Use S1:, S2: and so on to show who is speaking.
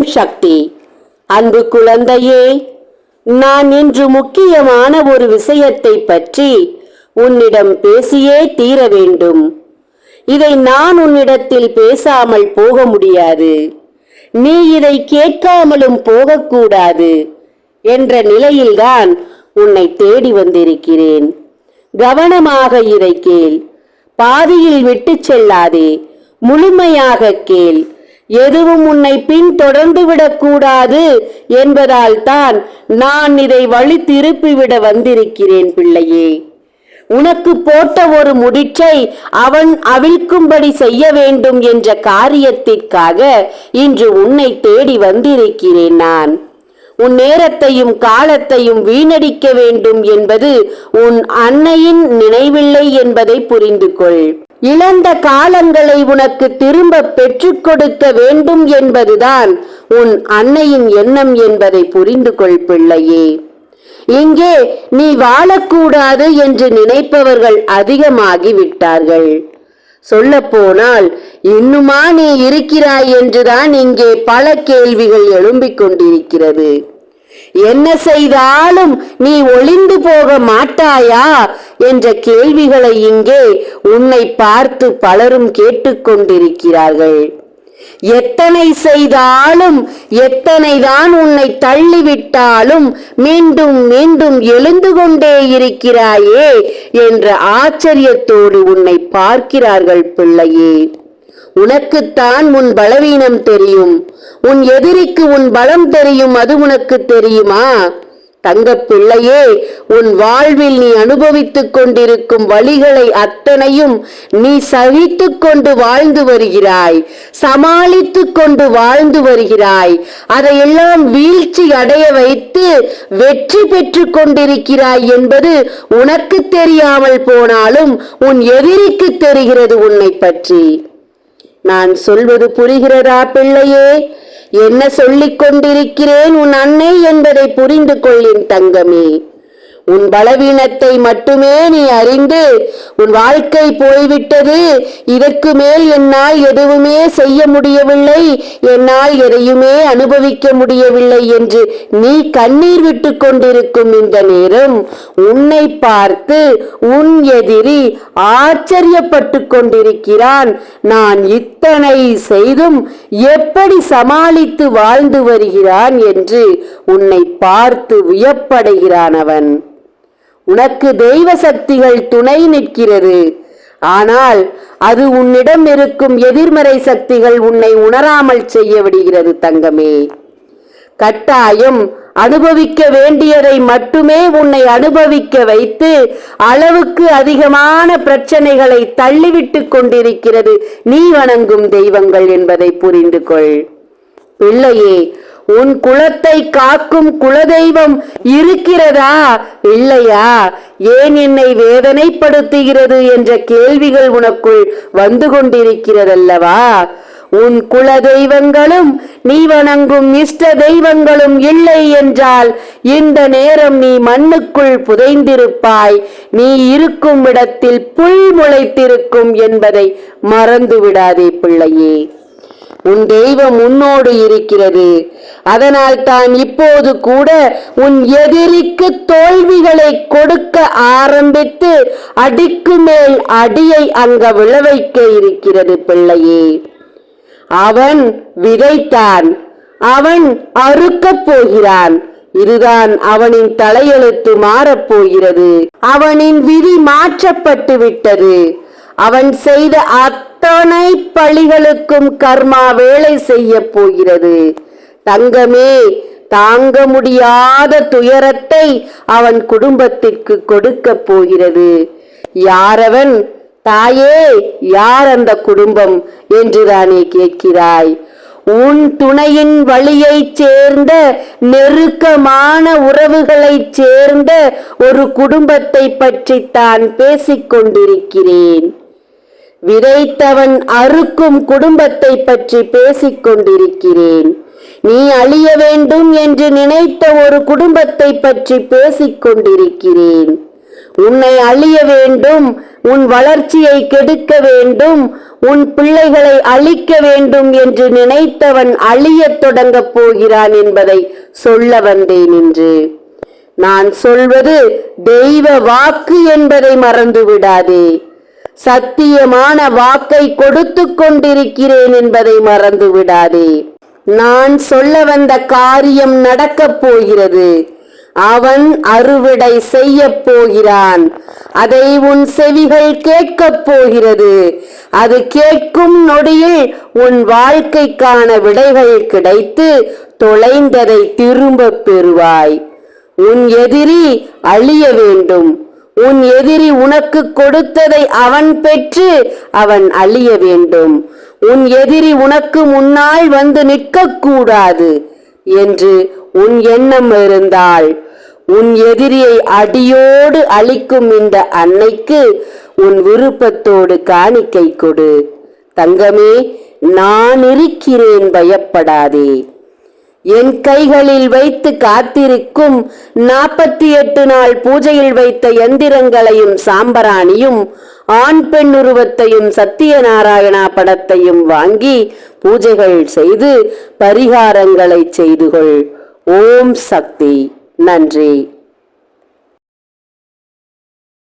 S1: ஓம் சக்தி. அன்பு குழந்தையே நான் இன்று முக்கியமான ஒரு விஷயத்தை பற்றி உன்னிடம் பேசியே தீர வேண்டும். இதை நான் உன்னிடத்தில் பேசாமல் போக முடியாது. நீ இதை கேட்காமலும் போகக்கூடாது என்ற நிலையில்தான் உன்னை தேடி வந்திருக்கிறேன். கவனமாக இதை கேள். பாதியில் விட்டுச் செல்லாதே. முழுமையாக கேள். எதுவும் உன்னை பின்தொடர்ந்து விடக்கூடாது என்பதால் தான் நான் இதை வழி திருப்பிவிட வந்திருக்கிறேன் பிள்ளையே. உனக்கு போட்ட ஒரு முடிச்சை அவன் அவிழ்க்கும்படி செய்ய வேண்டும் என்ற காரியத்திற்காக இன்று உன்னை தேடி வந்திருக்கிறேன் நான். உன் நேரத்தையும் காலத்தையும் வீணடிக்க வேண்டும் என்பது உன் அன்னையின் நினைவில்லை என்பதை புரிந்து கொள் இழந்த காலங்களை உனக்கு திரும்ப பெற்றுக் கொடுக்க வேண்டும் என்பதுதான் உன் அன்னையின் எண்ணம் என்பதை புரிந்து கொள் பிள்ளையே. இங்கே நீ வாழக்கூடாது என்று நினைப்பவர்கள் அதிகமாகி விட்டார்கள். சொல்ல போனால் இன்னுமா நீ இருக்கிறாய் என்றுதான் இங்கே பல கேள்விகள் எழும்பிக் கொண்டிருக்கிறது. என்ன செய்தாலும் நீ ஒளிந்து போக மாட்டாயா? என்ற கேள்விகளை இங்கே உன்னை பார்த்து பலரும் கேட்டுக்கொண்டிருக்கிறார்கள். எத்தனை செய்தாலும் எத்தனைதான் உன்னை தள்ளிவிட்டாலும் மீண்டும் மீண்டும் எழுந்து கொண்டே இருக்கிறாயே என்ற ஆச்சரியத்தோடு உன்னை பார்க்கிறார்கள் பிள்ளையே. உனக்குத்தான் உன் பலவீனம் தெரியும். உன் எதிரிக்கு உன் பலம் தெரியும் அது உனக்கு தெரியுமா? தங்க பிள்ளையே உன் வாழ்வில் நீ அனுபவித்துக் கொண்டிருக்கும் வழிகளை அத்தனையும் நீ சகித்து கொண்டு வாழ்ந்து வருகிறாய் சமாளித்து கொண்டு வாழ்ந்து வருகிறாய். அதையெல்லாம் வீழ்ச்சி அடைய வைத்து வெற்றி பெற்று கொண்டிருக்கிறாய் என்பது உனக்கு தெரியாமல் போனாலும் உன் எதிரிக்கு தெரிகிறது உன்னை பற்றி. நான் சொல்வது புரிகிறதா பிள்ளையே? என்ன சொல்லிக் கொண்டிருக்கிறேன் உன் அன்னை என்பதை புரிந்து கொள்ளின் தங்கமே. உன் பலவீனத்தை மட்டுமே நீ அறிந்து உன் வாழ்க்கை போய்விட்டது. இதற்கு மேல் என்னால் எதுவுமே செய்ய முடியவில்லை. என்னால் எதையுமே அனுபவிக்க முடியவில்லை என்று நீ கண்ணீர் விட்டு கொண்டிருக்கும் இந்த நேரம் உன்னை பார்த்து உன் எதிரி ஆச்சரியப்பட்டு கொண்டிருக்கிறான். நான் இத்தனை செய்தும் எப்படி சமாளித்து வாழ்ந்து வருகிறான் என்று உன்னை பார்த்து வியப்படைகிறான் அவன். உனக்கு தெய்வ சக்திகள் துணை நிற்கிறது. ஆனால் அது உன்னிடம் இருக்கும் எதிர்மறை சக்திகள் உன்னை உணராமல் செய்ய விடுகிறது தங்கமே. கட்டாயம் அனுபவிக்க வேண்டியதை மட்டுமே உன்னை அனுபவிக்க வைத்து அளவுக்கு அதிகமான பிரச்சனைகளை தள்ளிவிட்டு கொண்டிருக்கிறது. நீ வணங்கும் தெய்வங்கள் என்பதை புரிந்து கொள் பிள்ளையே உன் குலத்தை காக்கும் குலதெய்வம் இருக்கிறதா? இல்லையா? ஏன் என்னை வேதனைப்படுத்துகிறது என்ற கேள்விகள் உனக்குள் வந்து கொண்டிருக்கிறதல்லவா? உன் குல தெய்வங்களும் நீ வணங்கும் இஷ்ட தெய்வங்களும் இல்லை என்றால் இந்த நேரம் நீ மண்ணுக்குள் புதைந்திருப்பாய். நீ இருக்கும் இடத்தில் புல் முளைத்திருக்கும் என்பதை மறந்து விடாதே பிள்ளையே. உன் தெய்வம் உன்னோடு இருக்கிறது. அதனால் தான் இப்போது கூட உன் எதிரிக்கு தோல்விகளை கொடுக்க ஆரம்பித்து அடிக்கு மேல் அடியை அங்க விளைவைக்க இருக்கிறது பிள்ளையே. அவன் விதைத்தான். அவன் அறுக்கப் போகிறான். இதுதான் அவனின் தலையெழுத்து மாறப்போகிறது அவனின் விதி மாற்றப்பட்டு விட்டது. அவன் செய்த அத்தனை பழிகளுக்கும் கர்மா வேலை செய்ய போகிறது. தங்கமே தாங்க முடியாத துயரத்தை அவன் குடும்பத்திற்கு கொடுக்க போகிறது. யாரவன்? தாயே யார் அந்த குடும்பம்? என்றுதானே கேட்கிறாய். உன் துணையின் வழியைச் சேர்ந்த நெருக்கமான உறவுகளைச் சேர்ந்த ஒரு குடும்பத்தை பற்றித்தான் பேசிக் கொண்டிருக்கிறேன் விதைத்தவன் அறுக்கும் குடும்பத்தை பற்றி பேசிக் கொண்டிருக்கிறேன் நீ அழிய வேண்டும் என்று நினைத்த ஒரு குடும்பத்தை பற்றி பேசிக் கொண்டிருக்கிறேன் உன்னை அழிய வேண்டும் உன் வளர்ச்சியை கெடுக்க வேண்டும் உன் பிள்ளைகளை அழிக்க வேண்டும் என்று நினைத்தவன் அழியத் தொடங்கப் போகிறான் என்பதை சொல்ல வந்தேன் என்று நான் சொல்வது தெய்வ வாக்கு என்பதை மறந்து விடாதே சத்தியமான வாக்கை கொடுத்து கொண்டிருக்கிறேன் என்பதை மறந்து விடாதே. நான் சொல்ல வந்த காரியம் நடக்கப் போகிறது. அவன் அறுவடை செய்யப் போகிறான். அதை உன் செவிகள் கேட்கப் போகிறது. அது கேட்கும் நொடியில் உன் வாழ்க்கைக்கான விடைகள் கிடைத்து தொலைந்ததை திரும்பப் பெறுவாய். உன் எதிரி அழிய வேண்டும். உன் எதிரி உனக்கு கொடுத்ததை அவன் பெற்று அவன் அழிய வேண்டும். உன் எதிரி உனக்கு முன்னால் வந்து நிற்கக்கூடாது என்று உன் எண்ணம் இருந்தால். உன் எதிரியை அடியோடு அழிக்கும் இந்த அன்னைக்கு உன் விருப்பத்தோடு காணிக்கை கொடு. தங்கமே நான் இருக்கிறேன் பயப்படாதே. என் கைகளில் வைத்து காத்திருக்கும் நாற்பத்தி எட்டு நாள் பூஜையில் வைத்த எந்திரங்களையும் சாம்பராணியும் ஆண் பெண் உருவத்தையும் சத்தியநாராயணா படத்தையும் வாங்கி பூஜைகள் செய்து பரிகாரங்களை செய்து கொள் ஓம் சக்தி. நன்றி.